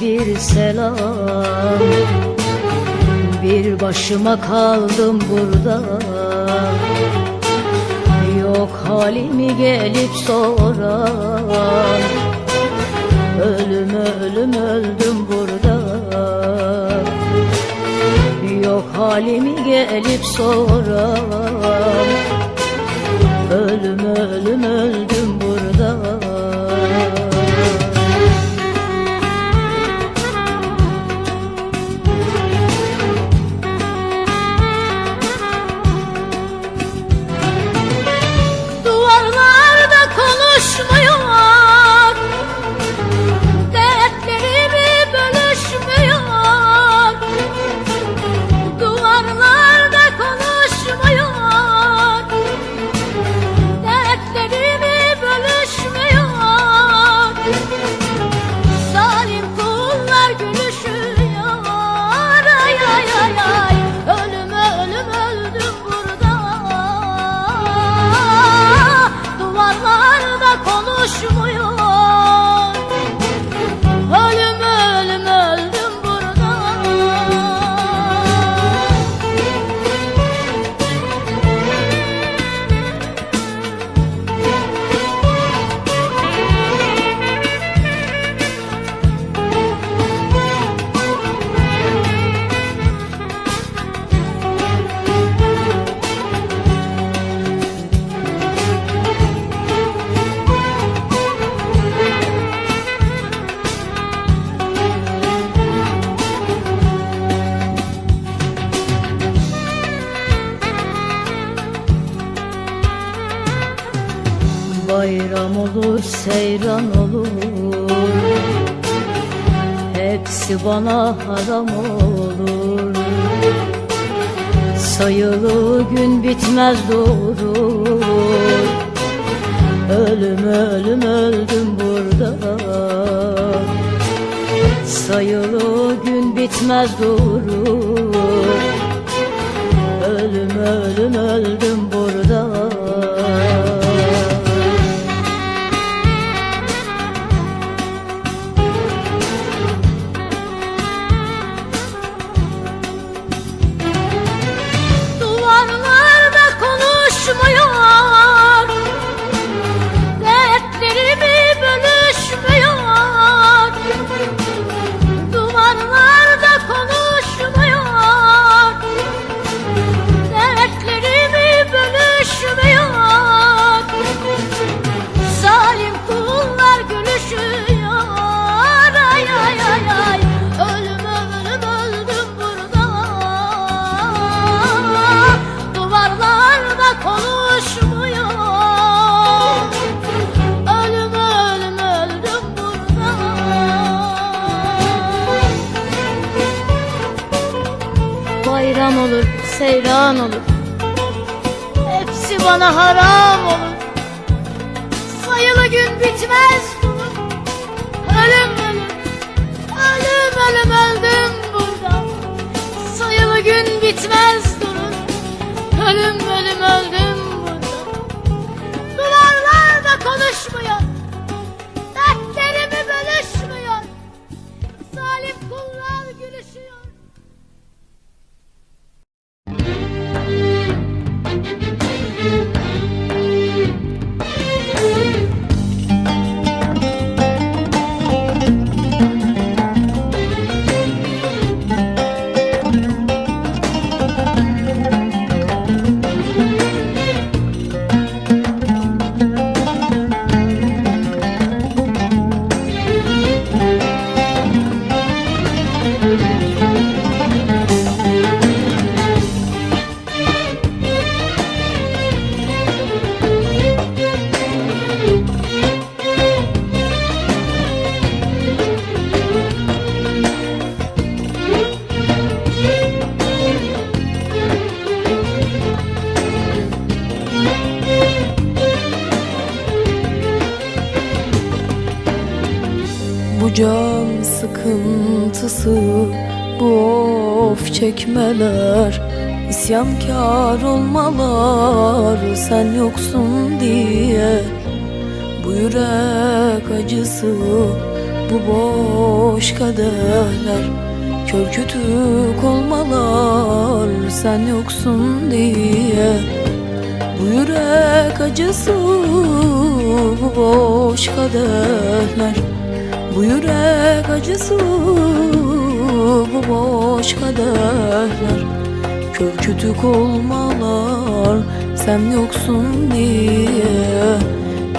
bir selam. Bir başıma kaldım burada. Yok halimi gelip soran. Ölüm ölüm öldüm burada. Yok halimi gelip soran. Ölüm ölüm öldüm burada Bayram olur, seyran olur. Hepsi bana haram olur. Sayılı gün bitmez durur Ölüm ölüm öldüm burada. Sayılı gün bitmez durur Ölüm ölüm öldüm burada Bayram olur, seyran olur. Hepsi bana haram olur. Sayılı gün bitmez durur Ölüm ölüm. Ölüm ölüm öldüm burada. Sayılı gün bitmez durur. Ölüm ölüm öldüm Bu can sıkıntısı. Bu of çekmeler isyankar olmalar. Sen yoksun diye Bu yürek acısı bu boş kaderler Kör olmalar sen yoksun diye Bu yürek acısı bu boş kaderler Bu yürek acısı bu boş kaderler Kör olmalar sen yoksun diye.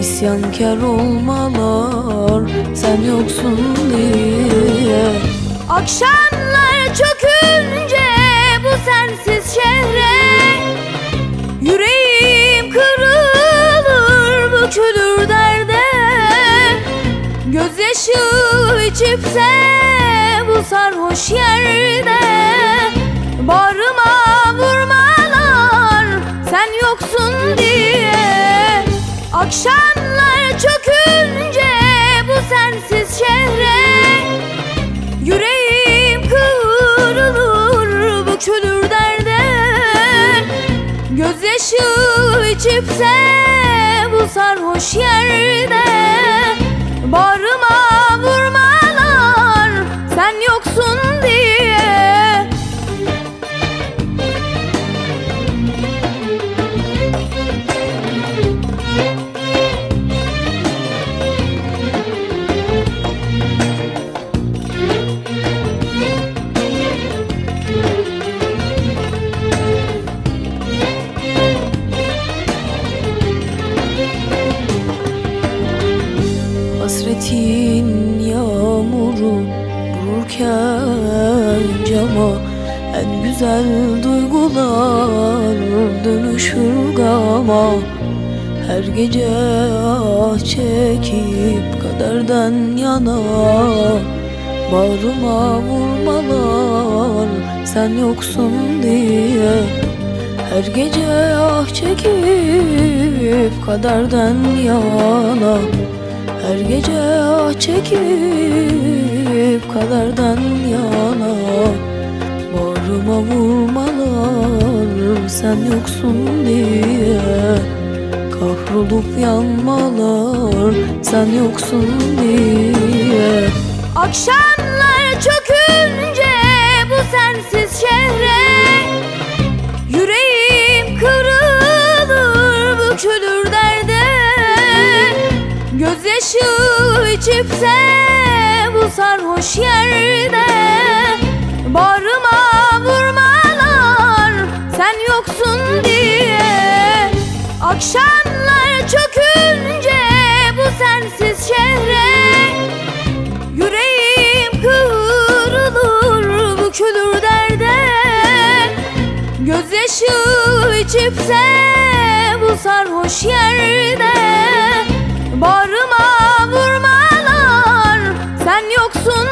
İsyankar olmalar sen yoksun diye. Akşamlar Gözyaşı içipse bu sarhoş yerde. Bağrıma vurmalar sen yoksun diye. Akşamlar çökünce bu sensiz şehre. Yüreğim kırılır bükülür derde. Gözyaşı içipse bu sarhoş yerde gece ah çekip kaderden yana. Bağrıma vurmalar sen yoksun diye. Her gece ah çekip kaderden yana. Her gece ah çekip kaderden yana. Bağrıma vurmalar sen yoksun diye Kahrolup yanmalar sen yoksun diye. Akşamlar çökünce bu sensiz şehre Yüreğim kırılır bükülür derde. Gözyaşı içipse bu sarhoş yerde Bağrıma vurmalar sen yoksun diye. Akşamlar çökünce bu sensiz şehre Yüreğim kırılır bükülür derde. Gözyaşı içipse bu sarhoş yerde Bağrıma vurmalar. Sen yoksun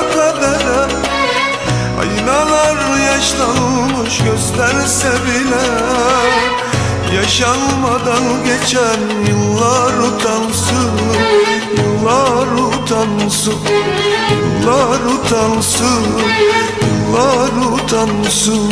Yaşlanmış gösterse bile Yaşanmadan geçen yıllar utansın Yıllar utansın Yıllar utansın Yıllar utansın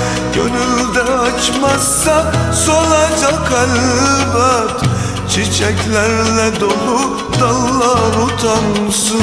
Gönülde açmazsa solacak elbet. Çiçeklerle dolu dallar utansın